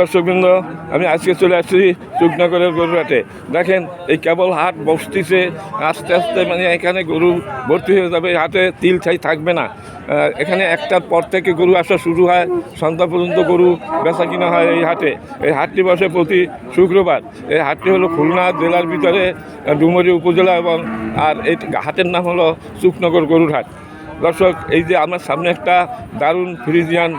দর্শকবৃন্দ, আমি আজকে চলে আসছি চুকনগরের গরুহাটে। দেখেন, এই কেবল হাট বসতিছে, আস্তে আস্তে মানে এখানে গরু ভর্তি হয়ে যাবে, হাটে তিল ছাই থাকবে না। এখানে একটার পর থেকে গরু আসা শুরু হয়, সন্ধ্যা পর্যন্ত গরু বেচা কিনা হয় এই হাটে। এই হাটটি বসে প্রতি শুক্রবার। এই হাটটি হলো খুলনা জেলার ভিতরে ডুমুরি উপজেলা এবং আর এই হাটের নাম হলো চুকনগর গরুর হাট দর্শক এই যে আমার সামনে একটা দারুণ ফ্রিজিয়ান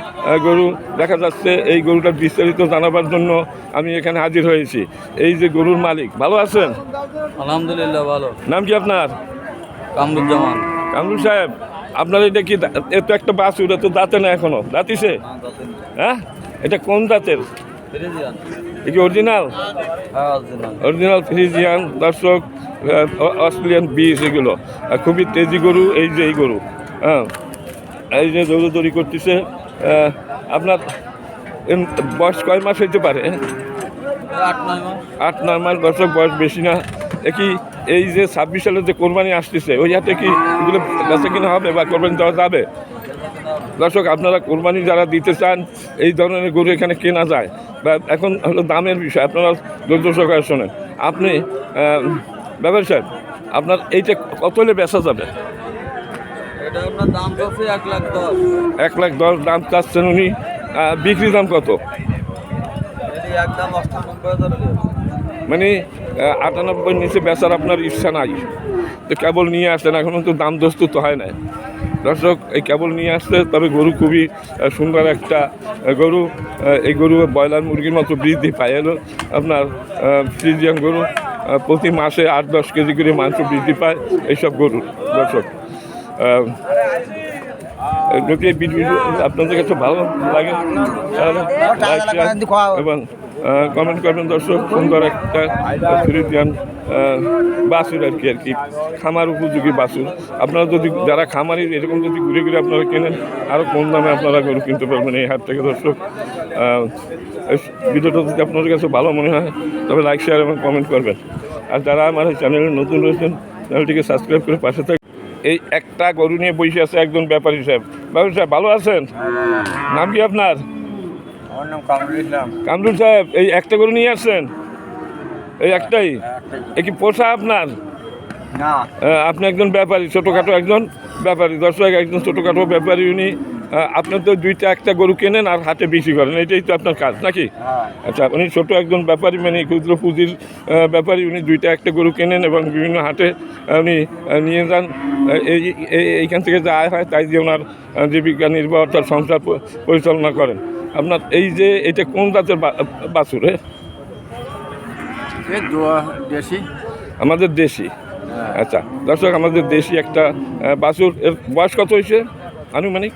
গরু দেখা যাচ্ছে। এই গরুটা বিস্তারিত জানাবার জন্য আমি এখানে হাজির হয়েছি। এই যে গরুর মালিক ভালো আছেন? আলহামদুলিল্লাহ ভালো। নাম কি আপনার? কামরুজ্জামান। কামরুল সাহেব আপনার এটা কি দা- এ একটা বাস এটা তো দাঁতে না এখনও? দাঁতিছে হ্যাঁ? এটা কোন দাঁতের? কি অরিজিনাল? হ্যাঁ অরিজিনাল। অরিজিনাল ফ্রিজিয়ান দর্শক অস্ট্রেলিয়ান বীজ এগুলো। খুবই তেজি গরু এই যে এই গরু। হ্যাঁ এই যে দৌড়দৌড়ি করতেছে আপনার বয়স কয় মাস হইতে পারে? আট নয় মাস। দর্শক বয়স বেশি না। এ কি এই যে ছাব্বিশ সালে যে কোরবানি আসতেছে ওই হাতে কি এগুলো বেচা কিনা হবে বা কোরবানি দেওয়া যাবে? দর্শক আপনারা কোরবানি যারা দিতে চান এই ধরনের গরু এখানে কেনা যায়। বা এখন হলো দামের বিষয় আপনারা সহকারে শোনেন। আপনি ব্যাপার সাহেব আপনার এইটা কত হলে বেচা যাবে? এক লাখ দশ। দাম চাচ্ছেন উনি। বিক্রি দাম কত? মানে আটানব্বই নিচে বেচার আপনার ইচ্ছা নাই। তো কেবল নিয়ে আসছেন এখনও তো দাম দস্তুত হয় না দর্শক এই কেবল নিয়ে আসছে তবে গরু খুবই সুন্দর একটা গরু। এই গরু ব্রয়লার মুরগির মতো বৃদ্ধি পায় এলো। আপনার ফ্রিজিয়ান গরু প্রতি মাসে আট দশ কেজি করে মাংস বৃদ্ধি পায় এইসব গরু। দর্শক আপনাদের কাছে ভালো লাগে? এবং কমেন্ট করবেন দর্শক সুন্দর একটা ফ্রিজিয়ান বাসুর আর কি আর কি। খামার উপযোগী বাসুর আপনারা যদি যারা খামারি এরকম যদি ঘুরে ঘুরে আপনারা কেনেন আরও কম দামে আপনারা গরু কিনতে পারবেন এই হাট থেকে দর্শক। ভিডিওটা যদি আপনাদের কাছে ভালো মনে হয় তবে লাইক শেয়ার এবং কমেন্ট করবেন। আর যারা আমার চ্যানেলে নতুন রয়েছেন চ্যানেলটিকে সাবস্ক্রাইব করে পাশে থাক এই একটা গরু নিয়ে বসে আছে একজন ব্যাপারী সাহেব। ব্যাপারী সাহেব ভালো আছেন? নাম কি আপনার? কামরুল সাহেব এই একটা গরু নিয়ে আসছেন? এই একটাই? এ কি পোষা আপনার? আপনি একজন ব্যাপারী ছোটোখাটো একজন ব্যাপারী দর্শক একজন ছোটোখাটো ব্যাপারী উনি আপনার তো দুইটা একটা গরু কেনেন আর হাটে বিক্রি করেন এটাই তো আপনার কাজ নাকি? হ্যাঁ। আচ্ছা উনি ছোট একজন ব্যাপারী মানে ক্ষুদ্র পুঁজির ব্যাপারী উনি দুইটা একটা গরু কেনেন এবং বিভিন্ন হাটে উনি নিয়ে যান। এই এই- এইখান থেকে যা আয় হয় তাই দিয়ে ওনার জীবিকা নির্বাহ তার সংসার পরিচালনা করেন। আপনার এই যে এটা কোন জাতের বাছুর দেশি। আমাদের দেশি। আচ্ছা দর্শক আমাদের দেশি একটা বাছুর এর বয়স কত হয়েছে? আনুমানিক?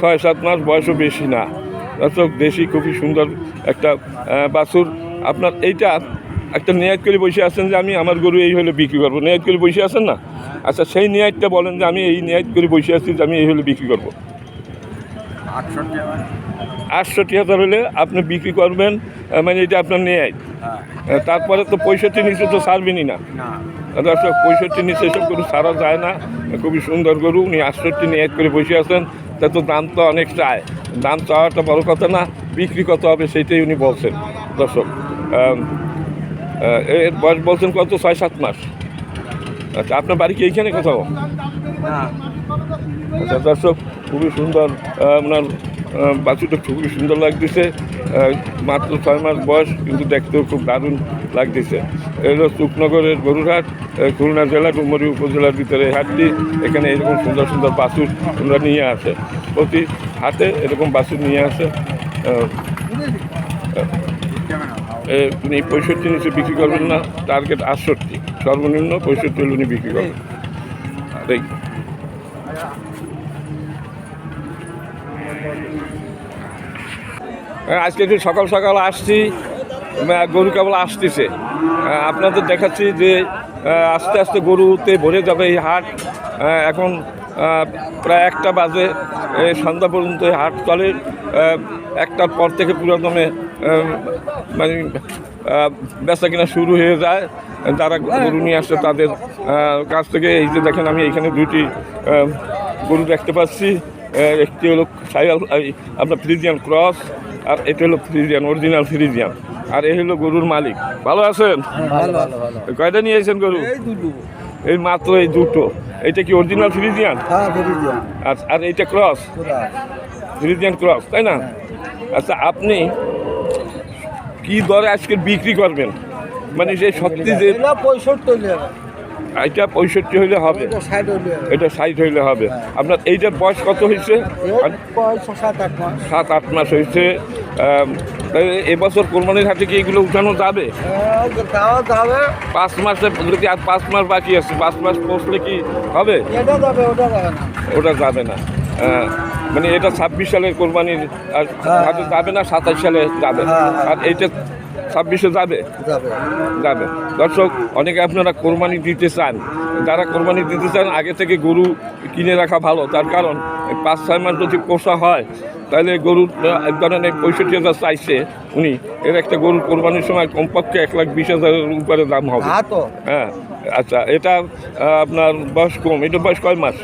ছয় সাত মাস। বয়সও বেশি না। দর্শক দেশি খুবই সুন্দর একটা বাছুর। আপনার এইটা একটা নিয়াত করে বসে আছেন যে আমি আমার গরু এই হলে বিক্রি করব। নিয়াত করে বসে আছেন না? আচ্ছা সেই নিয়াতটা বলেন যে আমি এই নিয়াত করে বসে আছি যে আমি এই হলে বিক্রি করব। আটষট্টি হাজার। হলে আপনি বিক্রি করবেন মানে এটা আপনার নিয়াত। হ্যাঁ। তারপরে তো পঁয়ষট্টি নিচে তো ছাড়বেনই না। দর্শক পঁয়ষট্টি নিচে এসব গরু সারা যায় না। খুবই সুন্দর গরু উনি আটষট্টি নিয়ে এক করে বসে আছেন। তা তো দাম তো অনেক চায়। দাম চাওয়াটা বড় কথা না বিক্রি কত হবে সেইটাই উনি বলছেন। দর্শক এর বয়স বলছেন কত? ছয় সাত মাস। আচ্ছা আপনার বাড়ি কি এইখানে কোথাও? আচ্ছা দর্শক খুবই সুন্দর আহ, বাছুরটা খুবই সুন্দর লাগতেছে। মাত্র ছয় মাস বয়স, কিন্তু দেখতেও খুব দারুণ লাগতেছে। এগুলো চুকনগরের গরুরহাট খুলনা জেলা, ডুমরি উপজেলার ভিতরে হাটটি। এখানে এরকম সুন্দর সুন্দর বাছুর ওনারা নিয়ে আসে। প্রতি হাতে এরকম বাছুর নিয়ে আসে। উনি পঁয়ষট্টি নিচে বিক্রি করবেন না, টার্গেট আটষট্টি। সর্বনিম্ন পঁয়ষট্টি হলে উনি বিক্রি করবেন। আজকে একটু সকাল সকাল আসছি গরু কেবল আসতেছে। আপনাদের দেখাচ্ছি যে আস্তে আস্তে গরুতে ভরে যাবে এই হাট। এখন প্রায় একটা বাজে সন্ধ্যা পর্যন্ত এই হাট চলে। একটার পর থেকে পুরো দমে মানে বেচা কিনা শুরু হয়ে যায়। যারা গরু নিয়ে আসছে তাদের কাছ থেকে এই যে দেখেন আমি এখানে দুটি গরু দেখতে পাচ্ছি। একটি হলো সাইয়াল আপনার ফ্রিজিয়ান ক্রস আর এটা হলো ফ্রিজিয়ান অরিজিনাল ফ্রিজিয়ান। আর এই হলো গরুর মালিক। ভালো আছেন? ভালো কয়টা নিয়ে এসেছেন গরু? এই মাত্র এই দুটো। এটা কি অরিজিনাল ফ্রিজিয়ান? হ্যাঁ ফেরিজিয়া আর আর এইটা ক্রস? ফ্রিজিয়ান ক্রস তাই না? আচ্ছা আপনি কি দরে আজকে বিক্রি করবেন? মানে যে সত্যি যে পঁয়ষট্টি এটা পঁয়ষট্টি হইলে হবে। এটা ষাট ষাট হইলে হবে। আপনার এইটার বয়স কত হয়েছে সাত আট মাস। হয়েছে এবছর কোরবানির হাটে কি এগুলো উঠানো যাবে? পাঁচ মাসে যদি আর পাঁচ মাস বাকি আছে? পাঁচ মাস পৌঁছলে কি হবে? ওটা যাবে না। আহ, মানে এটা ছাব্বিশ সালের কোরবানির আর হ্যাঁ। হাটে যাবে না সাতাশ সালে যাবে। হ্যাঁ, হ্যাঁ। আর এইটা ছাব্বিশে যাবে? যাবে। দর্শক অনেকে আপনারা কোরবানি দিতে চান। যারা কোরবানি দিতে চান আগে থেকে গরু কিনে রাখা ভালো। তার কারণ পাঁচ ছয় মাস যদি পোষা হয় তাহলে গরুর আহ, ধরেন এই পঁয়ষট্টি হাজার চাইছে উনি। এর একটা গরুর কোরবানির সময় কমপক্ষে এক লাখ বিশ হাজারের উপরে দাম হবে। হ্যাঁ আচ্ছা এটা আপনার বয়স কম। এটা বয়স কয় মাস?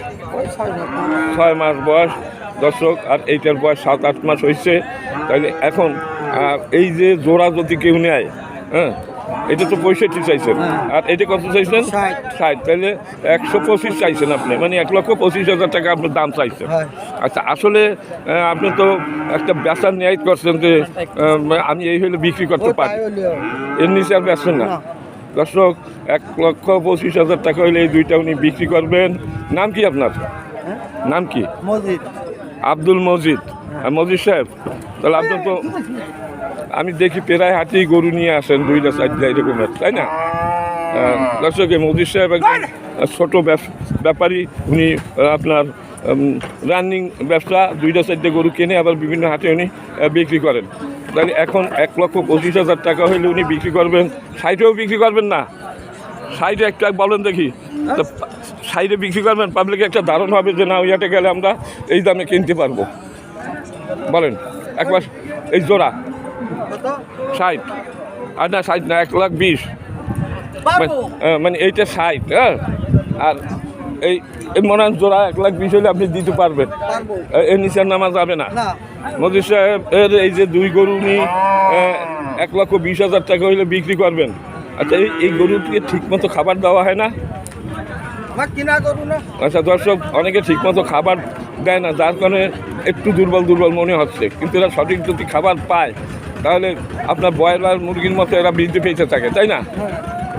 ছয় মাস বয়স। দর্শক আর এইটার বয়স সাত আট মাস হয়েছে। তাহলে এখন এই যে জোড়া যদি কেউ নেয় হ্যাঁ এটা তো পঁয়ষট্টি চাইছেন। আর এটা কত চাইছেন? ষাট। তাহলে একশো পঁচিশ চাইছেন আপনি মানে এক লক্ষ পঁচিশ হাজার টাকা আপনার দাম চাইছেন। হ্যাঁ। আচ্ছা আসলে আপনি তো একটা বেচার ন্যায় করছেন যে আমি এই হলে বিক্রি করতে পারি। এর নিচে আর বেচবেন না। দর্শক এক লক্ষ পঁচিশ হাজার টাকা হলে এই দুইটা উনি বিক্রি করবেন। নাম কি আপনার? হ্যাঁ? নাম কি? মসজিদ আব্দুল মজিদ। আর মজিদ সাহেব, তাহলে আপনার তো আমি দেখি প্রায় হাতেই গরু নিয়ে আসেন, দুইটা, চারটা এরকমের তাই না? দর্শক মজিদ সাহেব একজন ছোট ব্যাপারী, উনি আপনার রানিং ব্যবসা, দুইটা, চারটে গরু কেনে, আবার বিভিন্ন হাটে উনি বিক্রি করেন। তাহলে এখন এক লক্ষ পঁচিশ হাজার টাকা হলে উনি বিক্রি করবেন সাইডেও বিক্রি করবেন না। সাইডে একটা বলেন দেখি সাইডে বিক্রি করবেন পাবলিকে একটা ধারণ হবে যে না ওইয়াতে গেলে আমরা এই দামে কিনতে পারব। বলেন এক একবার এই জোড়া। ষাট। আর না ষাট না এক লাখ বিশ। মানে- মানে এইটা ষাট হ্যাঁ? আর এই এই মনে হয় জোড়া এক লাখ বিশ হলে আপনি দিতে পারবেন। এর নিচে নামা যাবে না। না। মোদি সাহেব এর এই যে দুই গরু উনি এক লক্ষ বিশ হাজার টাকা হইলে বিক্রি করবেন। আচ্ছা এই এই গরুটিকে ঠিক মতো খাবার দেওয়া হয় না? না। আচ্ছা দর্শক অনেকে ঠিকমতো খাবার দেয় না, যার কারণে একটু দুর্বল দুর্বল মনে হচ্ছে। কিন্তু এরা সঠিক যদি খাবার পায়, তাহলে আপনার ব্রয়লার মুরগির মতো এরা বৃদ্ধি পেয়েছে থাকে তাই না?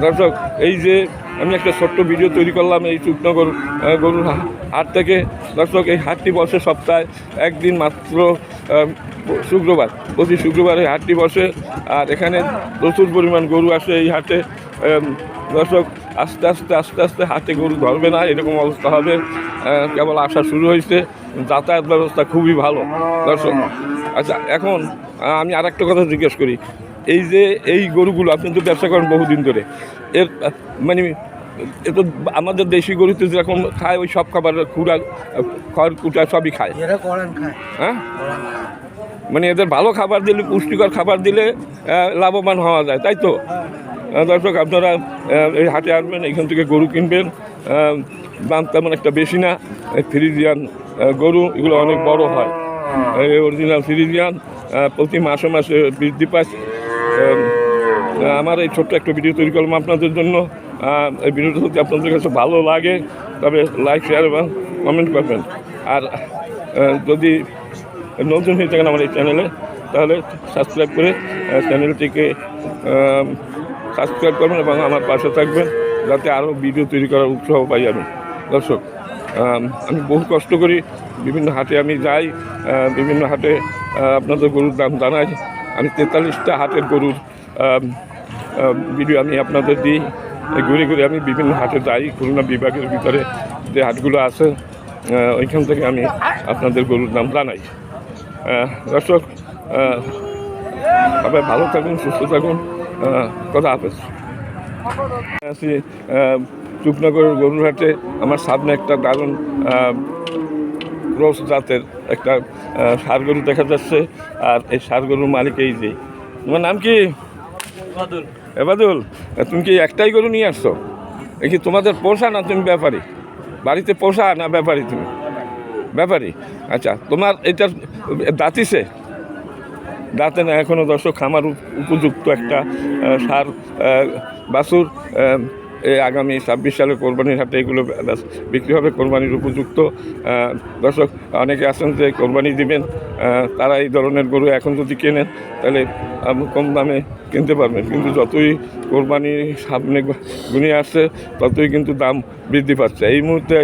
দর্শক, এই যে আমি একটা ছোট্ট ভিডিও তৈরি করলাম এই চুকনগর আহ, গরুর হাট থেকে। দর্শক এই হাটটি বসে সপ্তাহে একদিন মাত্র শুক্রবার প্রতি শুক্রবার এই হাটটি বসে। আর এখানে প্রচুর পরিমাণ গরু আসে এই হাটে। দর্শক আস্তে আস্তে আস্তে আস্তে হাতে গরু ধরবে না এরকম অবস্থা হবে। কেবল আসা শুরু হয়েছে। যাতায়াত ব্যবস্থা খুবই ভালো। দর্শক আচ্ছা এখন আমি আর একটা কথা জিজ্ঞেস করি। এই যে এই গরুগুলো আপনি তো ব্যবসা করেন বহুদিন ধরে। এর মানে এ তো আমাদের দেশি গরু তো যেরকম খায় ওই সব খাবার খুঁড়া খড় কুটা সবই খায়। হ্যাঁ? মানে এদের ভালো খাবার দিলে পুষ্টিকর খাবার দিলে লাভবান হওয়া যায় তাই তো? আহ, দর্শক আপনারা এই হাটে আসবেন এখান থেকে গরু কিনবেন। দাম তেমন একটা বেশি না। ফ্রিজিয়ান গরু এগুলো অনেক বড় হয়। এই অরিজিনাল ফ্রিজিয়ান প্রতি মাসে মাসে বৃদ্ধি আহ, আমার এই ছোট্ট একটা ভিডিও তৈরি করলাম আপনাদের জন্য। এই ভিডিওটা যদি আপনাদের কাছে ভালো লাগে, তবে লাইক শেয়ার এবং কমেন্ট করবেন। আর যদি নতুন হয়ে থাকেন আমার এই চ্যানেলে তাহলে সাবস্ক্রাইব করে চ্যানেলটিকে সাবস্ক্রাইব করবেন এবং আমার পাশে থাকবেন, যাতে আরও ভিডিও তৈরি করার উৎসাহ পাই আমি। দর্শক, আমি বহু কষ্ট করি, বিভিন্ন হাটে আমি যাই বিভিন্ন হাটে আপনাদের গরুর দাম জানাই আমি তেতাল্লিশটা হাটের গরুর ভিডিও আমি আপনাদের দিই। ঘুরে ঘুরে আমি বিভিন্ন হাটে যাই, খুলনা বিভাগের ভিতরে যে হাটগুলো আছে ওইখান থেকে আমি আপনাদের গরুর নাম জানাই। দর্শক সবাই ভালো থাকুন, সুস্থ থাকুন। কথা হাফেজ। আছি চুপনগর গরুরহাটে আমার সামনে একটা দারুণ ক্রস জাতের একটা ষাঁড় গরু দেখা যাচ্ছে। আর এই ষাঁড় গরুর মালিক এই যে। তোমার নাম কি? এবাদুল। তুমি কি একটাই গরু নিয়ে আসছো? এ কি তোমাদের পোষা না তুমি ব্যাপারী? বাড়িতে পোষা না ব্যাপারী তুমি? ব্যাপারী? আচ্ছা তোমার এটার দাঁতিছে দাঁতে না এখনও দর্শক খামার উপযুক্ত একটা সার এই আগামী ছাব্বিশ সালে কোরবানির হাটে এগুলো বিক্রি হবে, কোরবানির উপযুক্ত দর্শক অনেকে আছেন যে কোরবানি দিবেন তারা এই ধরনের গরু এখন যদি কেনেন তাহলে কম দামে কিনতে পারবেন। কিন্তু যতই কোরবানি সামনে গুনিয়ে আসছে, ততই কিন্তু দাম বৃদ্ধি পাচ্ছে। এই মুহূর্তে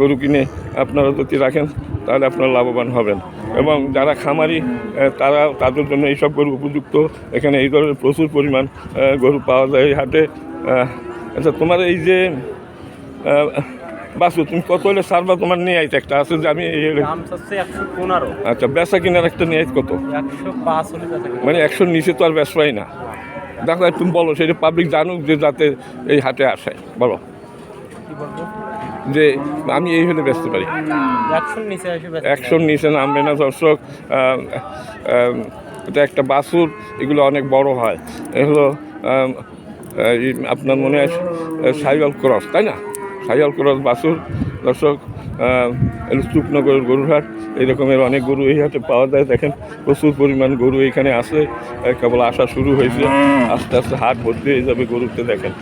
গরু কিনে আপনারা যদি রাখেন, তাহলে আপনারা লাভবান হবেন। এবং যারা খামারি তারা, তাদের জন্য এইসব গরু উপযুক্ত। এখানে এই ধরনের প্রচুর পরিমাণ গরু পাওয়া যায় এই হাটে। আচ্ছা তোমার এই যে বাসু তুমি কত হলে সারবা তোমার নিয়ে আইতে? একটা আছে যে আমি আচ্ছা বেচা কিনার একটা নিয়ে আইতে কত? মানে একশোর নিচে তো আর বেচবাই না। দেখো তুমি বলো সেটা পাবলিক জানুক যে যাতে এই হাটে আসে। বলো। যে আমি এই হলে বেচতে পারি। একশোর নিচে নামবে না দর্শক। এটা একটা বাসুর এগুলো অনেক বড় হয়। এগুলো আপনার মনে হয় সাইওয়াল ক্রস, তাই না? সাইওয়াল ক্রস বাছুর দর্শক চুপনগরের গরুর এই রকমের অনেক গরু এই হাটে পাওয়া যায়। দেখেন, প্রচুর পরিমাণ গরু এখানে আসে কেবল আসা শুরু হয়েছে। আস্তে আস্তে হাট ভর্তি হয়ে যাবে গরুতে, দেখেন।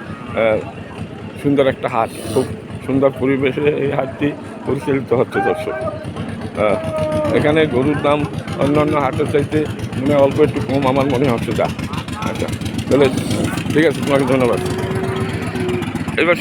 সুন্দর একটা হাট, খুব সুন্দর পরিবেশে এই হাটটি পরিচালিত হচ্ছে, দর্শক। এখানে গরুর দাম অন্যান্য হাটের চাইতে মনে অল্প একটু কম, আমার মনে হচ্ছে যা। আচ্ছা তাহলে ঠিক আছে তোমাকে ধন্যবাদ। এবার